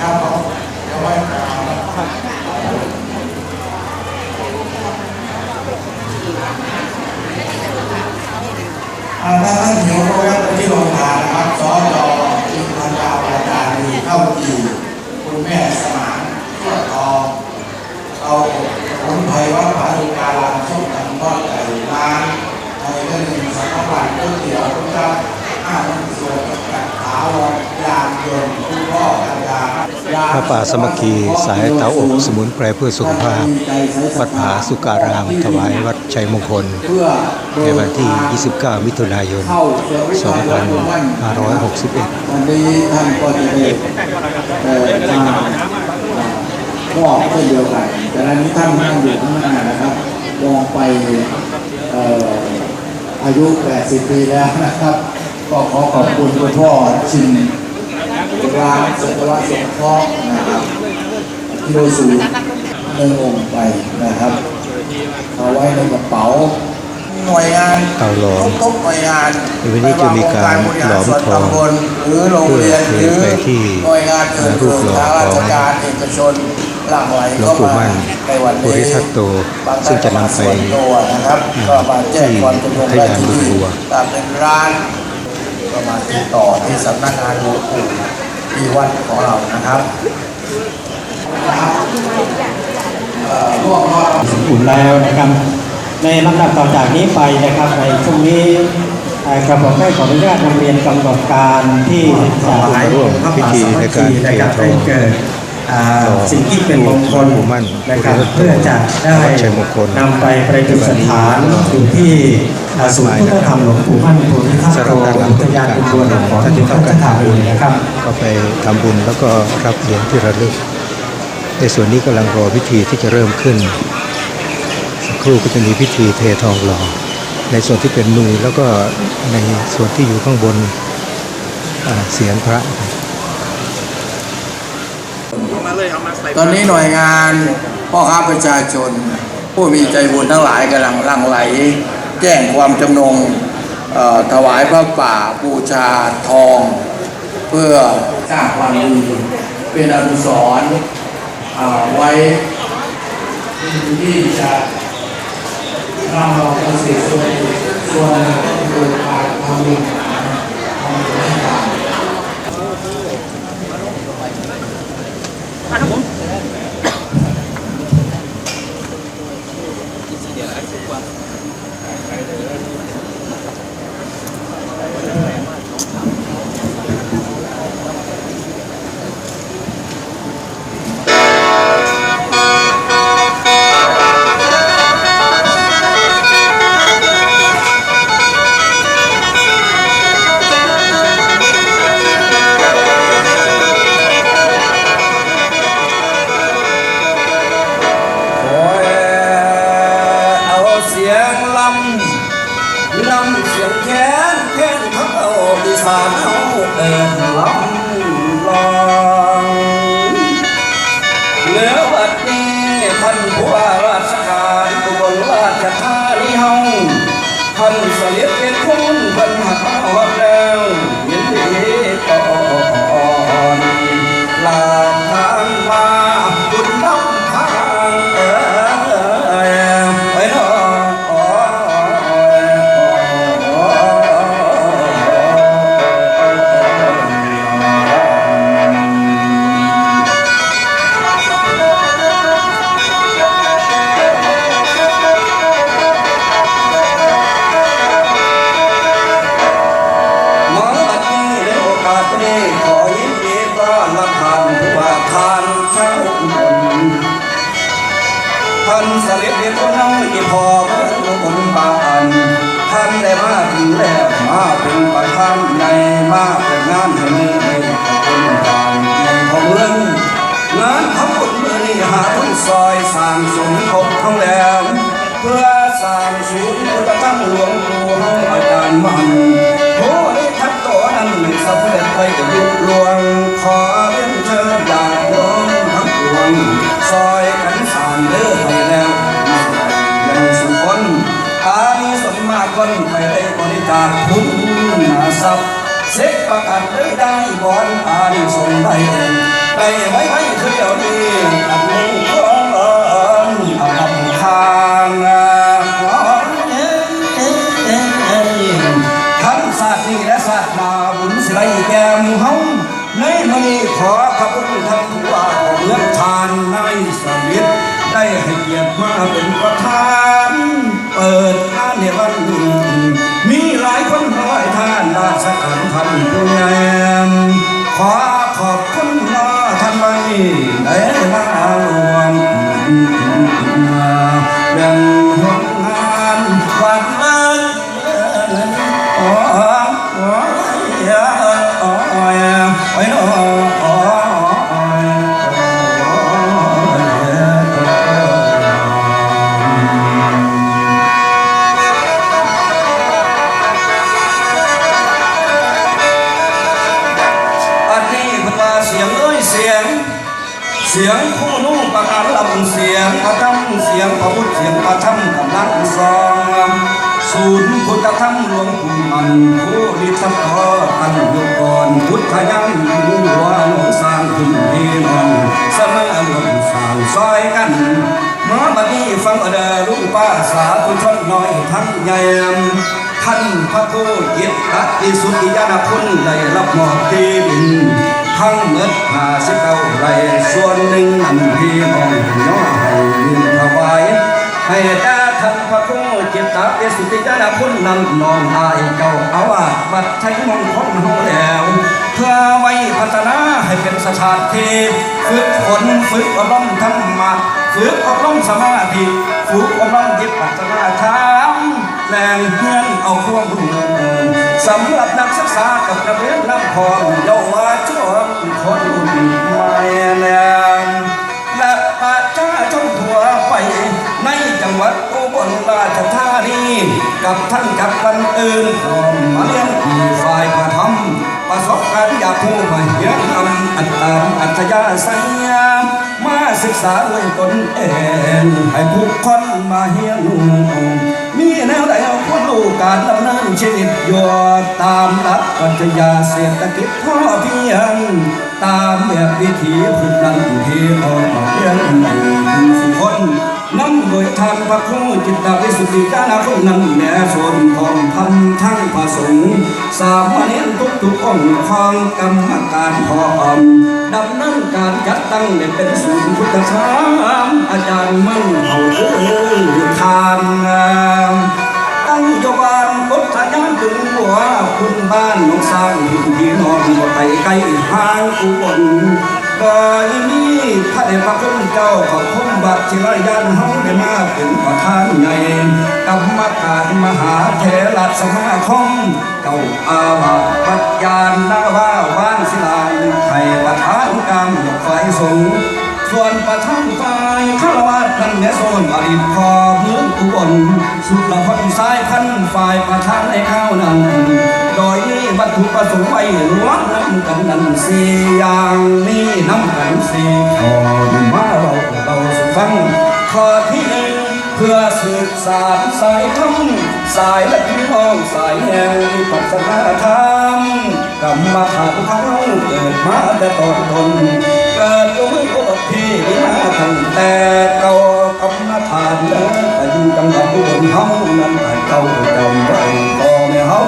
ถ้าท่านหิวก็แวะไปที่โรงทานนะครับสจอินทรยาประจานีเข้าจีคุณแม่สมานเพื่อทองเอาผมไทยวัดผาดุการามส้มตำทอดไก่ร้านไทยก็หนึ่งสังขารก๋วยเตี๋ยวคุณเจ้าห้ามันส่วนกับขาวรยานยนต์คุณพ่อกันดา พระ ป่าสมัคคีสายเตาอบสมุนไพรเพื่อสุขภาพ วัดผาสุการาม ถวายวัดชัยมงคล ในวันที่ 29 มิถุนายนเข้าเชื้อวิชาหลวงปู่มั่น2561วันนี้ท่านก็จะได้เอ่อมามอบเช่นเดียวกันแต่นี้ท่านนั่งอยู่ข้างหน้านะครับมองไปอายุ 80 ปีแล้วนะครับ ก็ขอขอบคุณคุณพ่อชิน ร้านสัตวสงเคราะห์นะครับกิโลสูงหนึ่งองค์ไปนะครับเอาไว้ในกระเป๋าหน่วยงานเตาหลอมทุกหน่วยงานวันนี้จะมีการหลอมทองหรือโรงเรียนหเพื่รืออไปที่หน่วยงานอื่นรูปหล่อทางราชการเอกชนหลั่งไหลหลวงเข้าปู่มามั่นในวันภูนี้ริทัตโตบางซึ่งจะนำไปส่วนตัวนะครับอ่าก็มาแจ้งความจำนงที่ได้ทยานที่บุญนี่บัวตามเป็นร้าน ก็มาติดต่อที่สำนักงานหลวงปู่ที่วัดของเรานะครับเอ่อร่วมรอดอุ่นแล้วนะครับ ในลำดับต่อจากนี้ไปนะครับ ในช่วงนี้เอ่อกระผมได้ขออนุญาตนำเรียนกำหนดการที่จะให้ร่วมพิธีในการนะครับเททองให้เกิดอ่า สิ่งที่เป็นมงคลหลวงปู่มั่นนะครับภูริทัตโตเพื่อจะได้วัดชัยมงคลนำไปประดิษฐานอยู่ที่อ่าศูนย์พุทธธรรมหลวงปู่มั่นภูริทัตสำหโตรับด้านหลังอุทยานอุบลหลวงพ่อที่เขาจะทำเองนะครับ ก็ไปทำบุญแล้วก็รับเหรียญที่ระลึก ในส่วนนี้กำลังรอพิธีที่จะเริ่มขึ้นสักครู่ก็จะมีพิธีเททองหล่อในส่วนที่เป็นมือแล้วก็ในส่วนที่อยู่ข้างบนอ่าเสียงพระ ตอนนี้หน่วยงานพ่อค้าประชาชน ผู้มีใจบุญทั้งหลายกำลังหลั่งไหล แจ้งความจำนงถวายพระป่าบูชาทอง เพื่อสร้างความดีเป็นอนุสรณ์ไว้ที่จะนำเราไปสู่ส่วนส่วนโดยการทำบุญทำบุญใท่านเสลียดเป็ ท่านเสล็จเด็จพระน้องอีพอเมื่ออุบลบานท่านได้มาถึงแล้วมาเป็นประธานในมาเป็นงานให้มือในขอบคุณทางในของเมืองงานทั้งหมดมือนี้หาทุนซอยสร้างสมทบทั้งแล้ เสกประกันได้ได้บอนอานิสงส์ได้เองได้ไว้ไว้คือเดี๋ยวนี้อันนี้ของเอิญอาลำคางทั้งศาสตร์นี้และศาสตร์นาบุญสิไรแก้มเฮาในมณีขอขอบคุณท่านผู้ว่าของเมืองทานในสวิตได้ให้เกียรติมาเป็นประธาน เปิดงานในวันมีหลายคน ร้อยท่านราชการท่านผู้ใหญ่ขอขอบคุณนะท่านไว้ได้มารวมเรื่องงานวัน เสียง เสียงผู้นุ่งประการลำเสียงพระธรรมเสียงพระพุทธเสียงพระธรรมกำลังซองศูนย์พุทธธรรมหลวงปู่มันผู้ริทัพพอตั้งยกก่อนพุทธยังหัวหลวงสร้างขึ้นพี่น้องส มารวมสร้างซอยกันมาบัดนี้ฟังเอเดอลูกป้าสาธุชนน้อยทั้งใหญ่ท่านพระโทจิตตติสุติยานคุณได้รับมอบที่ดินทั้งหมดห้าสิบเก้าไร่ส่วนหนึ่งนั่นพี่น้องย่อให้ยืนถวายให้แด่ท่านพระครูจิตตเอสุติยานาคุณนำน้องอายเจ้าอาวาสวัดชัยมงคลเฮาแล้ว เพื่อไว้พัฒนาให้เป็นสถานที่ฝึกฝนฝึกอบรมธรรมะฝึกอบรมสมาธิฝึกอบรมจิตปัจจนาธรรมแรงเพื่อนเอาความรู้สำหรับนักศึกษากับนักเรียนนำพรเยาวชนคนใหม่แนวและประชาชนทั่วไปในจังหวัดอุบลราชธานีกับท่านกับวันอื่นผมมาเลี้ยงที่ฝ่ายประทำประสบการณ์ อยากผู้มาเฮียนทำอัตตามอัธยาศัยมาศึกษาด้วยตนเองให้ทุกคนมาเฮียนมีแนวใดเอาคนรู้การดำเนินชีวิตอยู่ตามหลักปรัชญาเศรษฐกิจพอเพียง ตามแบบวิถีพุทธนันที่ออกมาเรียนสุคน น้ำโดยทางพระครูจิตตวิสุทธิจานาคุณนั้นแน่ส่วนของพันทั้งประสงค์สามเณรทุกทุกองค์ของกรรมการพออมดำเนินการจัดตั้งเนี่ยเป็นศูนย์พุทธธรรมอาจารย์มั่งเอาเรื่องทานงามตั้งโยบานพุทธยานถึงหัวคุณบ้านน้องสร้างที่นอนบ่ไปไกลห่างอุบลกอยนี้ พระเดชพระคุณเจ้าขอบคุณบัตรชิรยานเฮาได้มาเป็นประธานใหญ่กรรมการมหาเถรสมาคมเจ้าอาวาสปัญญาณนาวาว่านศิลาหนึ่งไทยประธานกรรมยกไฟสูง ส่วนประทังฝ่ายฆราวาสนั่นแม่โซนอดีตพอเมืองอุบลสุดละพันซ้ายพันฝ่ายประธานในข้าวนั้นโดยวัตถุประสงค์ไว้ล้วนนำกันนั้นสี่อย่างนี้น้ำกันสี่ข้อมาเราเราสุฟังข้อที่หนึ่งเพื่อสืบสารสายธรรมสายและพี่น้องสายแห่งปัสนาธรรมกรรมฐานเขาเกิดมาแต่ตอนตน เกิดโดยโอพี่มาตั้งแต่เก่ากรรมฐานเดินไปอยู่จังหวัดอุบลเฮานั้นให้เก่าจำไว้พ่อแม่เฮา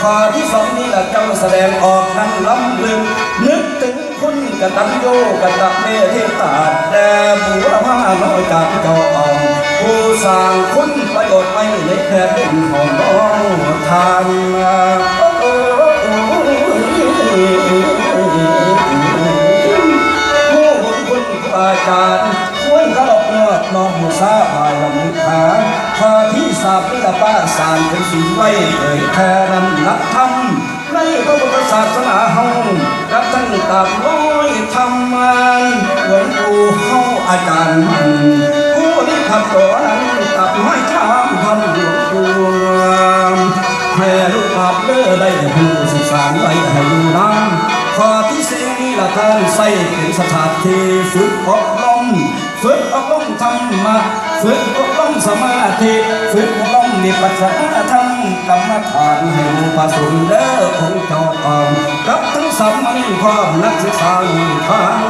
ข้อที่สองนี้ละเจ้าแสดงออกนั้นล้ำลึกนึกถึงคุณกตัญญูกตเมเทตาแด่บุรพาน้อยจากเจ้าออมผู้สร้างคุณประโยชน์ไม่ในแผ่นดินของน้องทาน วงปู่เฮาอาจารย์มันผู้ที่ขับต่อนั้นกับไม้ทามท่านหลวงปู่ให้ลูกอาบเด้อได้ผู้ศึกษาไว้ให้อยู่นานข้อที่สี่นี่ละท่านใส่เป็นสถานที่ฝึกอบรมฝึกอบรมธรรมะฝึกอบรมสมาธิฝึกอบรมนิพพานธรรม กรรมฐานให้รู้ประสุนเด้อองเจ้าอ่อนกับทั้งสามันความนักศึกษาทาง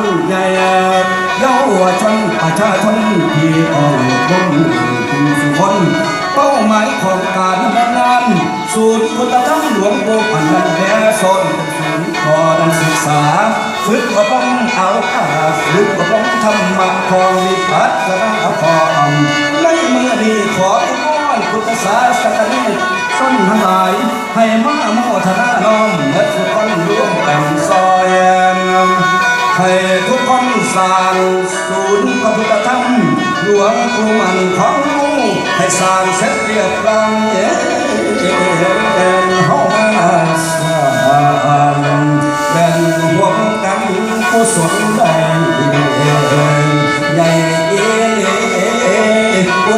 ชาชนที่อ่อนล้มผู้สุคนเป้าหมายของการดำเนินงานศูนย์คุณธรรมหลวงปู่พันนันแก่สนศูนย์พอดันศึกษาฝึกอบรมเอาอาฝึกอบรมธรรมะของวิปัสสนาพรในมือนี้ขอทุก พุทธศาสนิกชนทั้งหลาย ให้มาโมทนาน้อมและทุกคนร่วมกันซอยนำให้ทุกคนสร้างศูนย์พระพุทธธรรมหลวงปู่มันของลูกให้สร้างเสร็จเรียบร้อยเอ็นเฮามาสร้างเป็นห่วงกันกุศลใดใหญ่เอ๋บุ